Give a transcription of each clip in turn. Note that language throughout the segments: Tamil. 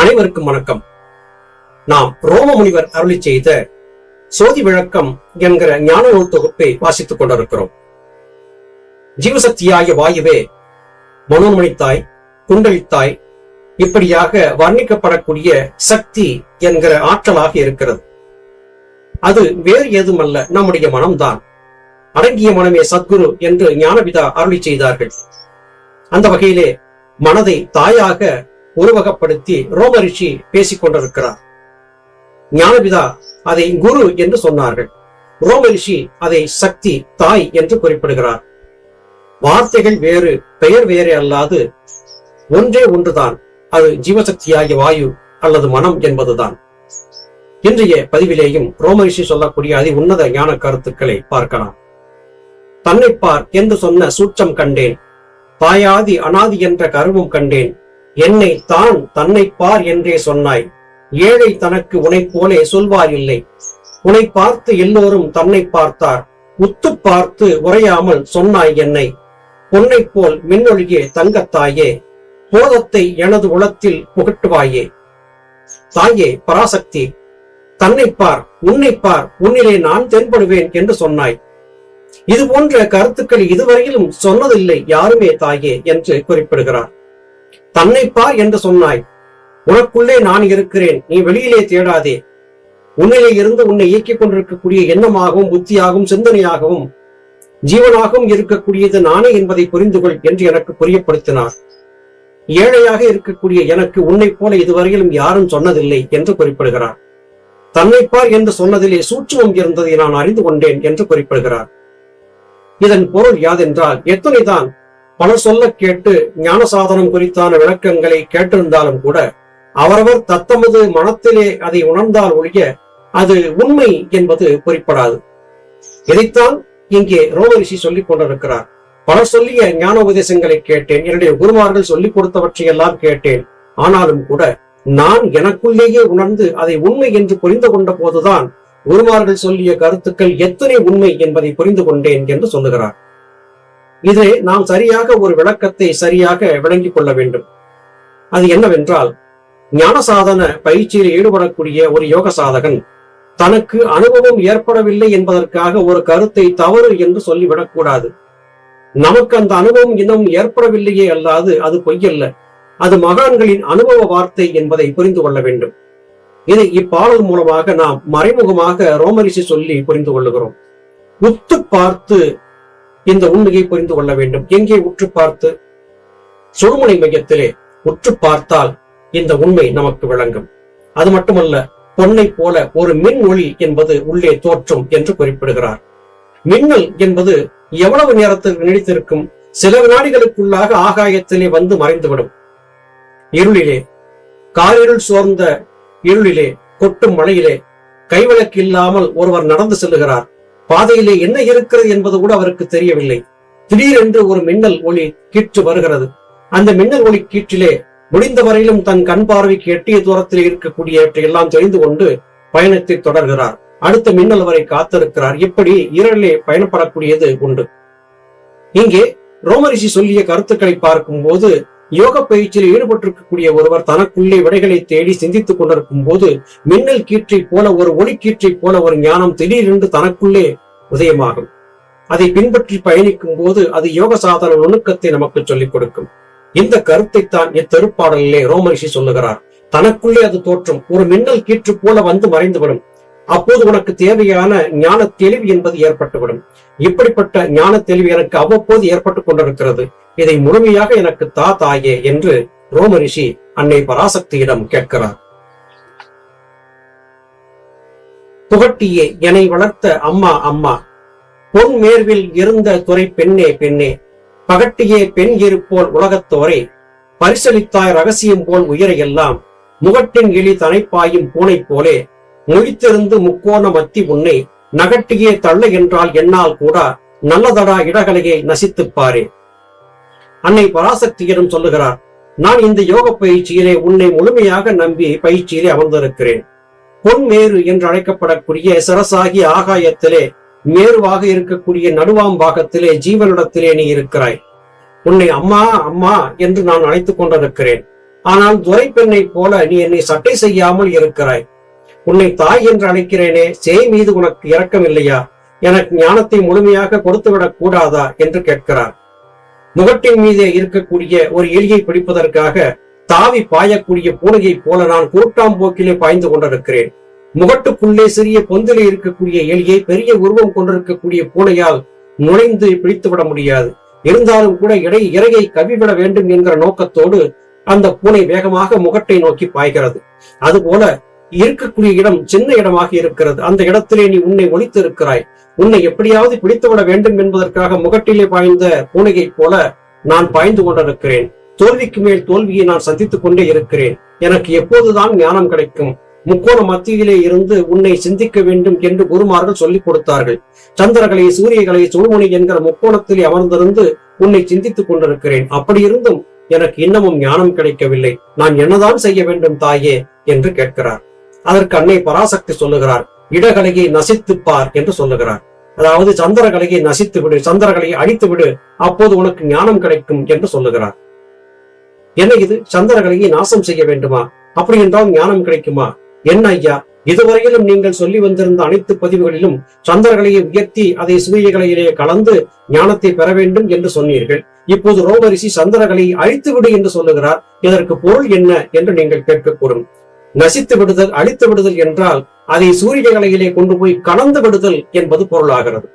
அனைவருக்கும் வணக்கம். நாம் ரோம முனிவர் அருளி செய்த சோதி விளக்கம் என்கிற ஞான நூல் தொகுப்பை வாசித்துக் கொண்டிருக்கிறோம். ஜீவசக்தியாகிய வாயுவே மனோன்மணித்தாய் குண்டலித்தாய் இப்படியாக வர்ணிக்கப்படக்கூடிய சக்தி என்கிற ஆற்றலாக இருக்கிறது. அது வேறு ஏதுமல்ல நம்முடைய மனம்தான். அடங்கிய மனமே சத்குரு என்று ஞானபிதா அருளி செய்தார்கள். அந்த வகையிலே மனதை தாயாக உருவகப்படுத்தி ரோம ரிஷி பேசிக் கொண்டிருக்கிறார். ஞானபிதா அதை குரு என்று சொன்னார்கள். ரோம ரிஷி அதை சக்தி தாய் என்று குறிப்பிடுகிறார். வார்த்தைகள் வேறு பெயர் வேறே அல்லாது ஒன்றே ஒன்றுதான். அது ஜீவசக்தியாகிய வாயு அல்லது மனம் என்பதுதான். இன்றைய பதிவிலேயும் ரோமரிஷி சொல்லக்கூடிய அதி உன்னத ஞான கருத்துக்களை பார்க்கலாம். தன்னை பார் என்று சொன்ன சூட்சம் கண்டேன். தாயாதி அனாதி என்ற கருவும் கண்டேன். என்னை தான் தன்னை பார் என்றே சொன்னாய். ஏழை தனக்கு உனை போலே சொல்வார் இல்லை உனை பார்த்து எல்லோரும் தன்னை பார்த்தார். உத்து பார்த்து உரையாமல் சொன்னாய் என்னை. பொன்னை போல் மின்னொழியே தங்கத்தாயே போதத்தை எனது உளத்தில் புகட்டுவாயே. தாயே பராசக்தி தன்னை பார் உன்னை பார் உன்னிலே நான் தென்படுவேன் என்று சொன்னாய். இது போன்ற கருத்துக்கள் இதுவரையிலும் சொன்னதில்லை யாருமே தாயே என்று குறிப்பிடுகிறார். தன்னை பார் என்று சொன்னாய். உனக்குள்ளே நான் இருக்கிறேன். நீ வெளியிலே தேடாதே. உன்னிலே இருந்து உன்னை இயக்கிக் கொண்டிருக்கக்கூடிய எண்ணமாகவும் புத்தியாகவும் சிந்தனையாகவும் ஜீவனாகவும் இருக்கக்கூடியது நானே என்பதை புரிந்து கொள் என்று எனக்கு புரியப்படுத்தினார். ஏழையாக இருக்கக்கூடிய எனக்கு உன்னை போல இதுவரையிலும் யாரும் சொன்னதில்லை என்று குறிப்பிடுகிறார். தன்னைப்பார் என்று சொன்னதிலே சூட்சமம் இருந்ததை நான் அறிந்து கொண்டேன் என்று குறிப்பிடுகிறார். இதன் பொருள் யாதென்றால் எத்தனைதான் பல சொல்ல கேட்டு ஞான சாதனம் குறித்தான விளக்கங்களை கேட்டிருந்தாலும் கூட அவரவர் தத்தமது மனத்திலே அதை உணர்ந்தால் ஒழிய அது உண்மை என்பது குறிப்பிடாது. இதைத்தான் இங்கே ரோமரிஷி சொல்லிக் கொண்டிருக்கிறார். பலர் சொல்லிய ஞான உபதேசங்களை கேட்டேன் என்னுடைய குருமார்கள் சொல்லிக் கொடுத்தவற்றையெல்லாம் கேட்டேன். ஆனாலும் கூட நான் எனக்குள்ளேயே உணர்ந்து அதை உண்மை என்று புரிந்து கொண்ட போதுதான் குருமார்கள் சொல்லிய கருத்துக்கள் எத்தனை உண்மை என்பதை புரிந்து கொண்டேன் என்று சொல்லுகிறார். இதை நாம் சரியாக ஒரு விளக்கத்தை சரியாக விளங்கிக் கொள்ள வேண்டும். அது என்னவென்றால் ஞான சாதன பயிற்சியில் ஈடுபடக்கூடிய ஒரு யோக சாதகன் தனக்கு அனுபவம் ஏற்படவில்லை என்பதற்காக ஒரு கருத்தை தவறு என்று சொல்லிவிடக்கூடாது நமக்கு அந்த அனுபவம் இன்னும் ஏற்படவில்லையே அல்லாது அது பொய்யல்ல. அது மகான்களின் அனுபவ வார்த்தை என்பதை புரிந்து கொள்ள வேண்டும். இதை இப்பாடல் மூலமாக நாம் மறைமுகமாக ரோமரிசி சொல்லி புரிந்து கொள்ளுகிறோம். உத்து பார்த்து இந்த உண்மையை புரிந்து கொள்ள வேண்டும். எங்கே உற்று பார்த்து சுடுமுனை மையத்திலே உற்று பார்த்தால் இந்த உண்மை நமக்கு விளங்கும். அது மட்டுமல்ல பொன்னை போல ஒரு மின் ஒளி என்பது உள்ளே தோற்றும் என்று குறிப்பிடுகிறார். மின்னல் என்பது எவ்வளவு நேரத்தில் நீடித்திருக்கும் சில வினாடிகளுக்குள்ளாக ஆகாயத்திலே வந்து மறைந்துவிடும். இருளிலே காரிருள் சோர்ந்த இருளிலே கொட்டும் மழையிலே கைவிளக்கு இல்லாமல் ஒருவர் நடந்து செல்லுகிறார். பாதையிலே என்ன இருக்கிறது என்பது கூட அவருக்கு தெரியவில்லை. திடீரென்று ஒரு மின்னல் ஒளி கீற்று வருகிறது. அந்த மின்னல் ஒளி கீற்றிலே முடிந்த வரையிலும் தன் கண் பார்வைக்கு எட்டிய தூரத்தில் இருக்கக்கூடியவற்றை எல்லாம் தெரிந்து கொண்டு பயணத்தை தொடர்கிறார். அடுத்த மின்னல் வரை காத்திருக்கிறார். இப்படி இரலே பயணப்படக்கூடியது உண்டு. இங்கே ரோமரிஷி சொல்லிய கருத்துக்களை பார்க்கும் போது யோக பயிற்சியில் ஈடுபட்டிருக்கக்கூடிய ஒருவர் தனக்குள்ளே விடைகளை தேடி சிந்தித்துக் கொண்டிருக்கும் போது மின்னல் கீற்றை போல ஒரு ஒளி கீற்றை போல ஒரு ஞானம் திடீரென்று தனக்குள்ளே உதயமாகும். அதை பின்பற்றி பயணிக்கும் போது அது யோக சாதன நுணுக்கத்தை நமக்கு சொல்லிக் கொடுக்கும். இந்த கருத்தை தான் இத்திருப்பாடலிலே ரோமரிஷி சொல்லுகிறார். தனக்குள்ளே அது தோற்றும். ஒரு மின்னல் கீற்று போல வந்து மறைந்துவிடும். அப்போது உனக்கு தேவையான ஞான தெளிவு என்பது ஏற்பட்டுவிடும். இப்படிப்பட்ட ஞான தெளிவு எனக்கு அவ்வப்போது ஏற்பட்டுக் கொண்டிருக்கிறது. இதை முழுமையாக எனக்கு தா தாயே என்று ரோமரிஷி அன்னை பராசக்தியிடம் கேட்கிறார். புகட்டியே என்னை வளர்த்த அம்மா அம்மா பொன் மேர்வில் இருந்த துறை பெண்ணே பெண்ணே பகட்டியே பெண் இருப்போல் உலகத்தோரே பரிசளித்தாய் ரகசியம் போல் உயிரையெல்லாம் முகட்டின் எலி தனைப்பாயும் பூனை போலே முழித்திருந்து முக்கோண மத்தி உன்னை நகட்டியே தள்ள என்றால் என்னால் கூட நல்லதடா இடகலையை நசித்துப்பாரே. அன்னை பராசக்தியிடம் சொல்லுகிறார் நான் இந்த யோக பயிற்சியிலே உன்னை முழுமையாக நம்பி பயிற்சியிலே அமர்ந்திருக்கிறேன். பொன் மேரு என்று அழைக்கப்படக்கூடிய சரசாகி ஆகாயத்திலே மேருவாக இருக்கக்கூடிய நடுவாம்பாகத்திலே ஜீவனிடத்திலே நீ இருக்கிறாய். உன்னை அம்மா அம்மா என்று நான் அழைத்துக் கொண்டிருக்கிறேன். ஆனால் துரை பெண்ணை போல நீ என்னை சட்டை செய்யாமல் இருக்கிறாய். உன்னை தாய் என்று அழைக்கிறேனே சேய் மீது உனக்கு இரக்கம் இல்லையா எனக்கு ஞானத்தை முழுமையாக கொடுத்துவிடக் கூடாதா? என்று கேட்கிறார். முகட்டின் மீதே இருக்கக்கூடிய ஒரு எலியை பிடிப்பதற்காக தாவி பாயக்கூடிய பூனையைப் போல நான் குருட்டாம்போக்கிலே பாய்ந்து கொண்டிருக்கிறேன். முகட்டுக்குள்ளே சிறிய பொந்திலே இருக்கக்கூடிய எலியை பெரிய உருவம் கொண்டிருக்கக்கூடிய பூனையால் நுழைந்து பிடித்துவிட முடியாது. இருந்தாலும் கூட இடை இறையை கவிவிட வேண்டும் என்கிற நோக்கத்தோடு அந்த பூனை வேகமாக முகட்டை நோக்கி பாய்கிறது. அதுபோல இருக்கக்கூடிய இடம் சின்ன இடமாக இருக்கிறது. அந்த இடத்திலே நீ உன்னை ஒழித்து இருக்கிறாய் உன்னை எப்படியாவது பிடித்துவிட வேண்டும் என்பதற்காக முகட்டிலே பாய்ந்த பூனையைப் போல நான் பாய்ந்து கொண்டிருக்கிறேன். தோல்விக்கு மேல் தோல்வியை நான் சந்தித்துக் கொண்டே இருக்கிறேன். எனக்கு எப்போதுதான் ஞானம் கிடைக்கும். முக்கோண மத்தியிலே இருந்து உன்னை சிந்திக்க வேண்டும் என்று குருமார்கள் சொல்லிக் கொடுத்தார்கள். சந்திரகலை சூரியகலை சுழுமுனை என்கிற முக்கோணத்திலே அமர்ந்திருந்து உன்னை சிந்தித்துக் கொண்டிருக்கிறேன். அப்படி இருந்தும் எனக்கு இன்னமும் ஞானம் கிடைக்கவில்லை. நான் என்னதான் செய்ய வேண்டும் தாயே? என்று கேட்கிறார். அதற்கு அன்னை பராசக்தி சொல்லுகிறார் இடகலையை நசித்துப்பார் என்று சொல்லுகிறார். அதாவது சந்திரகலையை நசித்து விடு சந்திரகலையை அழித்து விடு அப்போது உனக்கு ஞானம் கிடைக்கும் என்று சொல்லுகிறார். என்ன இது? சந்திரகலையை நாசம் செய்ய வேண்டுமா? அப்படி என்றால் ஞானம் கிடைக்குமா? என்ன ஐயா? இதுவரையிலும் நீங்கள் சொல்லி வந்திருந்த அனைத்து பதிவுகளிலும் சந்திரகலையை உயர்த்தி அதை சூரியகலையிலே கலந்து ஞானத்தை பெற வேண்டும் என்று சொன்னீர்கள். இப்போது ரோமரிசி சந்திரகலையை அழித்து விடு என்று சொல்லுகிறார். இதற்கு பொருள் என்ன என்று நீங்கள் கேட்கக்கூடும். நசித்து விடுதல் அழித்து விடுதல் என்றால் அதை சூரியகலையிலே கொண்டு போய் கலந்து விடுதல் என்பது பொருளாகிறது.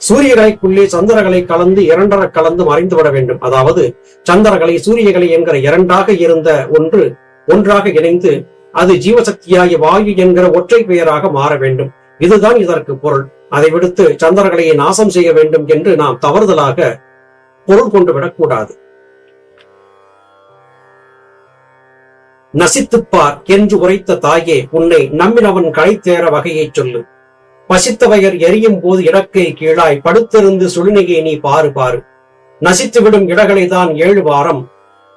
சூரியகலைக்குள்ளே சந்திரகலை கலந்து இரண்டர கலந்து மறைந்து விட வேண்டும். அதாவது சந்திரகலை சூரியகலை என்கிற இரண்டாக இருந்த ஒன்று ஒன்றாக இணைந்து அது ஜீவசக்தியாகிய வாயு என்கிற ஒற்றை பெயராக மாற வேண்டும். இதுதான் இதற்கு பொருள். அதை விடுத்து சந்திரகலையை நாசம் செய்ய வேண்டும் என்று நாம் தவறுதலாக பொருள் கொண்டு விடக்கூடாது. நசித்துப்பார் என்று உரைத்த தாயே உன்னை நம்பினவன் களைத்தேற வகையைச் சொல்லு. பசித்தவையர் எரியும் போது இடக்கை கீழாய் படுத்திருந்து சுழினையை நீ பாரு பாரு நசித்துவிடும் இடகளைதான் ஏழு வாரம்.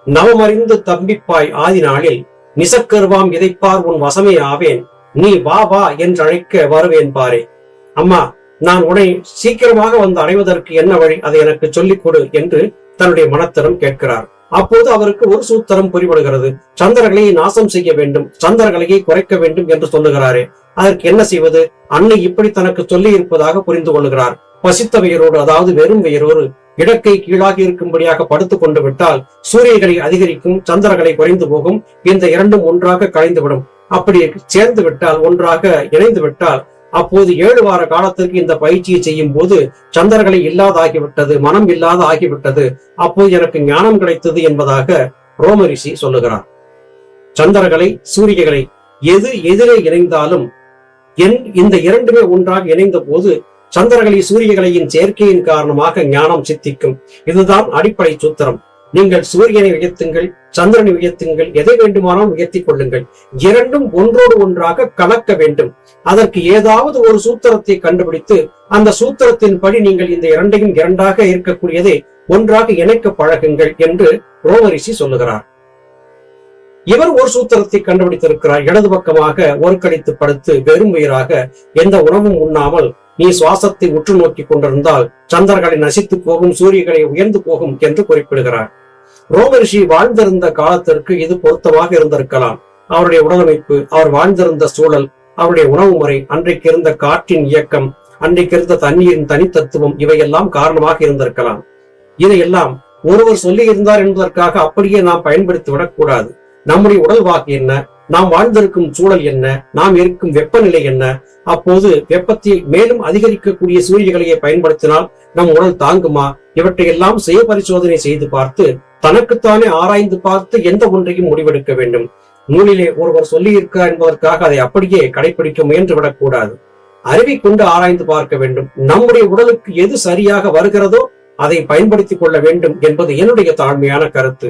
நவமறிந்து தம்பிப்பாய் ஆதி நாளில் நிசக்கருவாம் இதைப்பார் உன் வசமே ஆவேன். நீ வா வா என்று அழைக்க வருவேன் பாரே. அம்மா நான் உன்னை சீக்கிரமாக வந்து அடைவதற்கு என்ன வழி? அதை எனக்கு சொல்லிக் கொடு என்று தன்னுடைய மனத்திடம் கேட்கிறார். அப்போது அவருக்கு ஒரு சூத்திரம் புரிபடுகிறது. சந்திரகலையை நாசம் செய்ய வேண்டும் சந்திரகலையை குறைக்க வேண்டும் என்று சொல்லுகிறாரே. அதற்கு என்ன செய்வது? அன்னை இப்படி தனக்கு சொல்லி இருப்பதாக புரிந்து கொள்கிறார். பசித்த வயரோடு அதாவது வெறும் வயிறோடு இடக்கை கீழாக இருக்கும்படியாக படுத்து கொண்டு விட்டால் சூரியகளை அதிகரிக்கும் சந்திரகளை குறைந்து போகும் இந்த இரண்டும் ஒன்றாக கலைந்துவிடும். அப்படி சேர்ந்து விட்டால் ஒன்றாக இணைந்து விட்டால் அப்போது ஏழு வார காலத்திற்கு இந்த பயிற்சியை செய்யும் போது சந்திரகளை இல்லாதாகிவிட்டது மனம் இல்லாத ஆகிவிட்டது அப்போது எனக்கு ஞானம் கிடைத்தது என்பதாக ரோமரிஷி சொல்லுகிறார். சந்திரகளை சூரியகளை எது எதிரே இணைந்தாலும் என் இந்த இரண்டுமே ஒன்றாக இணைந்த போது சந்திரகளை சூரியகலையின் சேர்க்கையின் காரணமாக ஞானம் சித்திக்கும். இதுதான் அடிப்படை சூத்திரம். நீங்கள் சூரியனை உயர்த்துங்கள் சந்திரனை உயர்த்துங்கள் எதை வேண்டுமானாலும் உயர்த்திக் கொள்ளுங்கள். இரண்டும் ஒன்றோடு ஒன்றாக கலக்க வேண்டும். அதற்கு ஏதாவது ஒரு சூத்திரத்தை கண்டுபிடித்து அந்த சூத்திரத்தின்படி நீங்கள் இந்த இரண்டையும் இரண்டாக இருக்கக்கூடியதை ஒன்றாக இணைக்க பழகுங்கள் என்று ரோமரிஷி சொல்லுகிறார். இவர் ஒரு சூத்திரத்தை கண்டுபிடித்திருக்கிறார். இடது பக்கமாக ஒரு கழித்து படுத்து வெறும் உயிராக எந்த உணவும் உண்ணாமல் நீ சுவாசத்தை உற்று நோக்கி கொண்டிருந்தால் சந்திரகளை நசித்து போகும் சூரியகளை உயர்ந்து போகும் என்று குறிப்பிடுகிறார். ரோமரிஷி வாழ்ந்திருந்த காலத்திற்கு இது பொருத்தமாக இருந்திருக்கலாம். அவருடைய உடலமைப்பு அவர் வாழ்ந்திருந்த சூழல் அவருடைய உணவு முறை அன்றைக்கு இருந்த காற்றின் இயக்கம் அன்றைக்கு இருந்த தண்ணீரின் தனித்தத்துவம் இவையெல்லாம் காரணமாக இருந்திருக்கலாம். இதையெல்லாம் ஒருவர் சொல்லி இருந்தார் என்பதற்காக அப்படியே நாம் பயன்படுத்தி விடக்கூடாது நம்முடைய உடல் வாக்கு என்ன? நாம் வாழ்ந்திருக்கும் சூழல் என்ன? நாம் இருக்கும் வெப்பநிலை என்ன? அப்போது வெப்பத்தை மேலும் அதிகரிக்கக்கூடிய சூரியகளையை பயன்படுத்தினால் நம் உடல் தாங்குமா? இவற்றையெல்லாம் சுய பரிசோதனை செய்து பார்த்து தனக்குத்தானே ஆராய்ந்து பார்த்து எந்த ஒன்றையும் முடிவெடுக்க வேண்டும். நூலிலே ஒருவர் சொல்லியிருக்கிறார் என்பதற்காக அதை அப்படியே கடைபிடிக்க முயன்று விடக்கூடாது அறிவை கொண்டு ஆராய்ந்து பார்க்க வேண்டும். நம்முடைய உடலுக்கு எது சரியாக வருகிறதோ அதை பயன்படுத்திக் கொள்ள வேண்டும் என்பது என்னுடைய தாழ்மையான கருத்து.